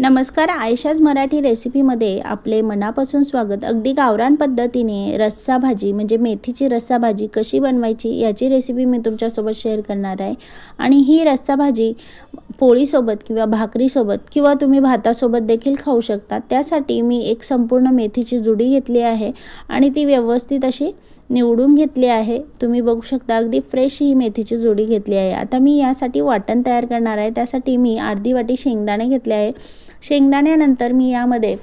नमस्कार आयशाज मराठी रेसिपीमध्ये आपले मनापासून स्वागत. अगदी गावरान पद्धतीने रस्सा भाजी म्हणजे मेथीची रस्सा भाजी कशी बनवायची याची रेसिपी मी तुमच्यासोबत शेअर करणार आहे. आणि ही रस्सा भाजी पोळीसोबत किंवा भाकरीसोबत किंवा तुम्ही भातासोबत देखील खाऊ शकता. त्यासाठी मी एक संपूर्ण मेथीची जुडी घेतली आहे आणि ती व्यवस्थित अशी निवडून घेतली आहे. तुम्ही बघू शकता अगदी फ्रेश ही मेथीची जोडी घेतली आहे. आता मी यासाठी वाटण तयार करणार आहे. त्यासाठी मी अर्धी वाटी शेंगदाणे घेतले आहे. शेंगदाण्यानंतर मी यामध्ये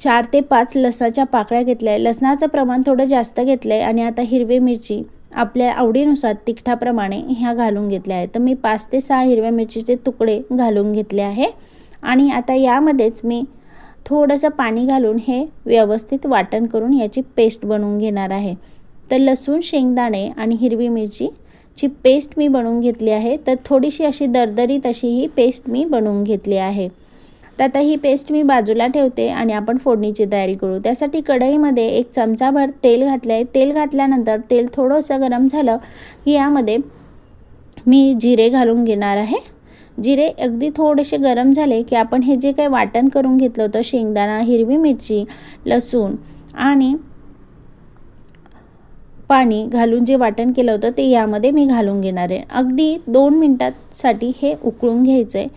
चार ते पाच लसणाच्या पाकळ्या घेतल्या. आहे लसणाचं प्रमाण थोडं जास्त घेतलं आहे आणि आता हिरवी मिरची आपल्या आवडीनुसार तिखटाप्रमाणे ह्या घालून घेतल्या आहे तर मी पाच ते सहा हिरव्या मिरचीचे तुकडे घालून घेतले आहे. आणि आता यामध्येच मी थोडंसं पाणी घालून हे व्यवस्थित वाटण करून याची पेस्ट बनवून घेणार आहे. तर लसूण शेंगदाणे आणि हिरवी मिरची ची पेस्ट मी बनवून घेतली आहे. तर थोडीशी अशी दरदरीत अशी ही पेस्ट मी बनवून घेतली आहे. तर आता ही पेस्ट मी बाजूला ठेवते आणि आपण फोडणीची तयारी करू. त्यासाठी कढईमध्ये एक चमचाभर तेल घातले आहे तेल घातल्यानंतर तेल थोडंसं गरम झालं की यामध्ये मी जिरे घालून घेणार आहे. जिरे अगदी थोडेसे गरम झाले की आपण हे जे काही वाटण करून घेतलं होतं शेंगदाणा हिरवी मिरची लसूण आणि पाणी घालून जे वाटण केलं होतं ते यामध्ये मी घालून घेणार आहे. अगदी दोन मिनटासाठी हे उकळून घ्यायचं आहे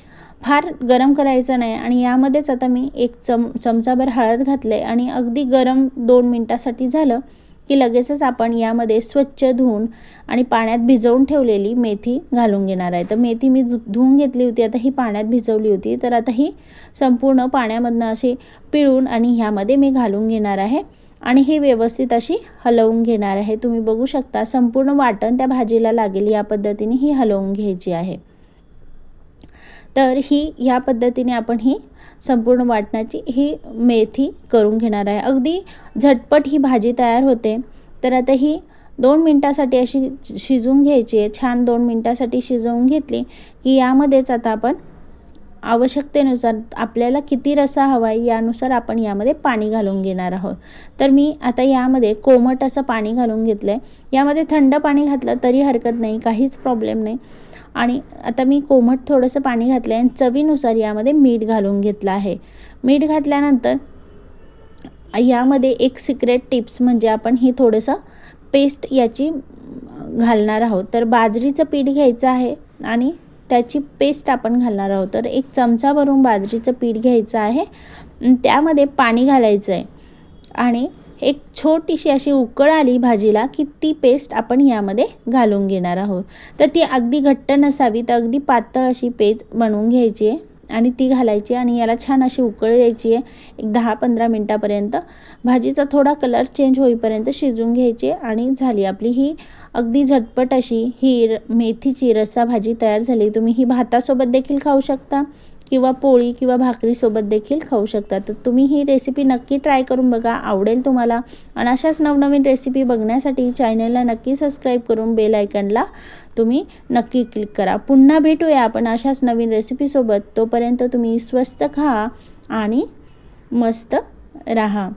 फार गरम करायचं नाही आणि यामध्येच आता मी एक चम चमचाभर हळद घातले आणि अगदी गरम दोन मिनटासाठी झालं की लगेचच आपण यामध्ये स्वच्छ धुवून आणि पाण्यात भिजवून ठेवलेली मेथी घालून घेणार आहे. तर मेथी मी धुवून घेतली होती आता ही पाण्यात भिजवली होती. तर आता ही संपूर्ण पाण्यामधनं अशी पिळून आणि ह्यामध्ये मी घालून घेणार आहे. आणि ही व्यवस्थित अशी हलवून घेणार आहे. तुम्ही बघू शकता संपूर्ण वाटण त्या भाजीला लागेल या पद्धतीने ही हलवून घ्यायची आहे. तर ही या पद्धतीने आपण ही संपूर्ण वाटणाची ही मेथी करून घेणार आहे. अगदी झटपट ही भाजी तयार होते. तर आता ही दोन मिनटासाठी अशी शिजवून घ्यायची आहे. छान दोन मिनटासाठी शिजवून घेतली की यामध्येच आता आपण आवश्यकतेनुसार आपल्याला किती रसा हवा आहे यानुसार आपण यामध्ये पाणी घालून घेणार आहोत. तर मी आता यामध्ये कोमट असं पाणी घालून घेतलं आहे यामध्ये थंड पाणी घातलं तरी हरकत नाही काहीच प्रॉब्लेम नाही. आणि आता मी कोमट थोडंसं पाणी घातलं आहे आणि चवीनुसार यामध्ये मीठ घालून घेतलं आहे. मीठ घातल्यानंतर यामध्ये एक सिक्रेट टिप्स म्हणजे आपण हे थोडंसं पेस्ट याची घालणार आहोत. तर बाजरीचं पीठ घ्यायचं आहे आणि त्याची पेस्ट आपण घालणार आहोत. तर एक चमचाभरून बाजरीचं पीठ घ्यायचं आहे. त्यामध्ये पाणी घालायचं आहे आणि एक छोटीशी अशी उकळ आली भाजीला की ती पेस्ट आपण यामध्ये घालून घेणार आहोत. तर ती अगदी घट्ट नसावी तर अगदी पातळ अशी पेज बनवून घ्यायची आहे. आणि ती घालायची आणि याला छान अशी उकळ द्यायची आहे. एक दहा पंधरा मिनटापर्यंत. भाजीचा थोडा कलर चेंज होईपर्यंत शिजवून घ्यायची आणि झाली आपली ही अगदी झटपट अशी ही मेथीची रस्सा भाजी तयार झाली. तुम्ही ही भातासोबत देखील खाऊ शकता. किंवा पोळी किंवा भाकरीसोबत देखील खाऊ शकता. तर तुम्ही ही रेसिपी नक्की ट्राय करून बघा आवडेल तुम्हाला. आणि अशाच नवनवीन रेसिपी बघण्यासाठी चॅनलला नक्की सबस्क्राईब करून बेल आयकनला तुम्ही नक्की क्लिक करा. पुन्हा भेटूया आपण अशाच नवीन रेसिपीसोबत तोपर्यंत तुम्ही स्वस्त खा आणि मस्त राहा.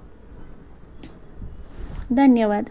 धन्यवाद.